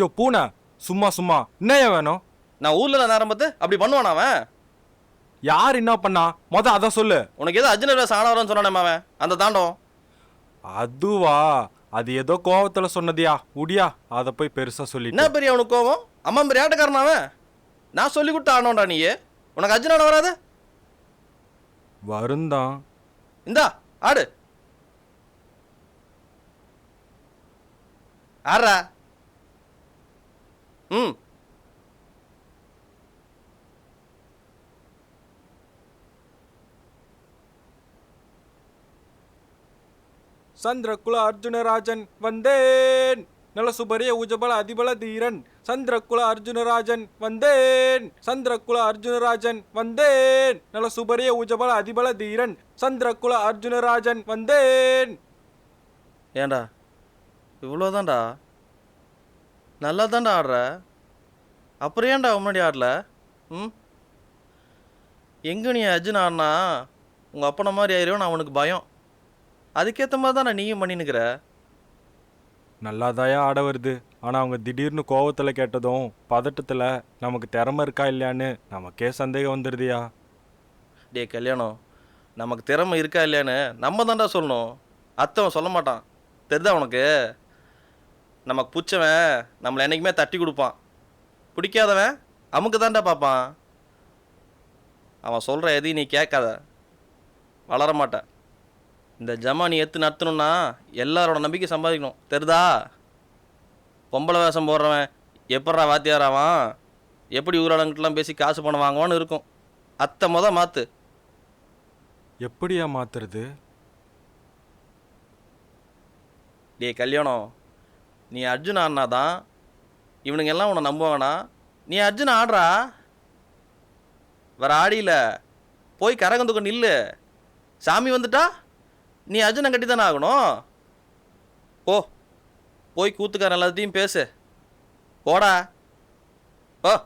யோ பூனை. சும்மா சும்மா. என்னையா வேணும்? நான் ஊர்ல நேரம் பார்த்து அப்படி பண்ணுவானா அவன்? யார் என்ன பண்ணா? மொத அத சொல்லு. உனக்கு ஏதோ அர்ஜுன சாணவரம்னு சொன்னானே அவன் அந்த தாண்டம். அதுவா? அது ஏதோ கோவத்துல சொன்னதியா? உடியா? அத போய் பெருசா என்ன சொல்லிட்டு பெரிய அவனுக்கு கோவம்? அம்மா பெரிய ஆட்டக்காரன் அவன்? நான் சொல்லி கொடுத்த ஆனோண்டா நீ உனக்கு அர்ஜுனாட வராது? வருந்தான். இந்தா ஆடு. ஆடுறா. ம். சந்திரகுல அர்ஜுனராஜன் வந்தேன். நலசுபரிய உஜபல அதிபல தீரன். சந்திரகுல அர்ஜுனராஜன் வந்தேன். சந்திரகுல அர்ஜுனராஜன் வந்தேன். நலசுபரிய உஜபல அதிபல தீரன். சந்திரகுல அர்ஜுனராஜன் வந்தேன். ஏன்டா இவ்வளோதான்டா. நல்லா தான்டா ஆடுற. அப்புறம் ஏன்டா முன்னாடி ஆடல? ம்? எங்கே நீ அர்ஜுன் ஆடினா உங்கள் அப்பனை மாதிரி ஆயிரும் நான் அவனுக்கு பயம். அதுக்கேற்ற மாதிரி தான் நீயும் பண்ணினுக்கிற. நல்லாதாயா ஆட வருது. ஆனா அவங்க திடீர்னு கோவத்துல கேட்டதும் பதட்டத்துல நமக்கு திறமை இருக்கா இல்லையான்னு நமக்கே சந்தேகம் வந்துடுதியா டே கல்யாணம் நமக்கு திறமை இருக்கா இல்லையான்னு நம்ம தான்டா சொல்லணும். அத்தவன் சொல்ல மாட்டான். தெரிதா உனக்கு? நமக்கு பிடிச்சவன் நம்மளை என்றைக்குமே தட்டி கொடுப்பான். பிடிக்காதவன் அமுக்கு தான்டா பார்ப்பான். அவன் சொல்கிற எதையும் நீ கேட்காத. வளர மாட்ட இந்த ஜமா நீ எடுத்து நடத்தணும்னா எல்லாரோட நம்பிக்கை சம்பாதிக்கணும். தெரிதா? பொம்பளை வேஷம் போடுறவன் எப்பட்றா வாத்தியாராவான் எப்படி ஊரடங்கிட்டலாம் பேசி காசு பணம் வாங்குவான்னு இருக்கும். அத்தை மொத மாற்று எப்படியா மாத்துறது? டேய் கல்யாணம். நீ அர்ஜுன் ஆடினா தான் இவனுங்க எல்லாம் உன்னை நம்புவாங்கண்ணா. நீ அர்ஜுன் ஆடுறா. வேற ஆடியில. போய் கரகந்துக்கு நில்லு. சாமி வந்துட்டா? நீ அர்ஜுனை கட்டி தானே ஆகணும்? போ. போய் கூத்துக்காரன் எல்லாத்தையும் பேசு. போடா. ஓ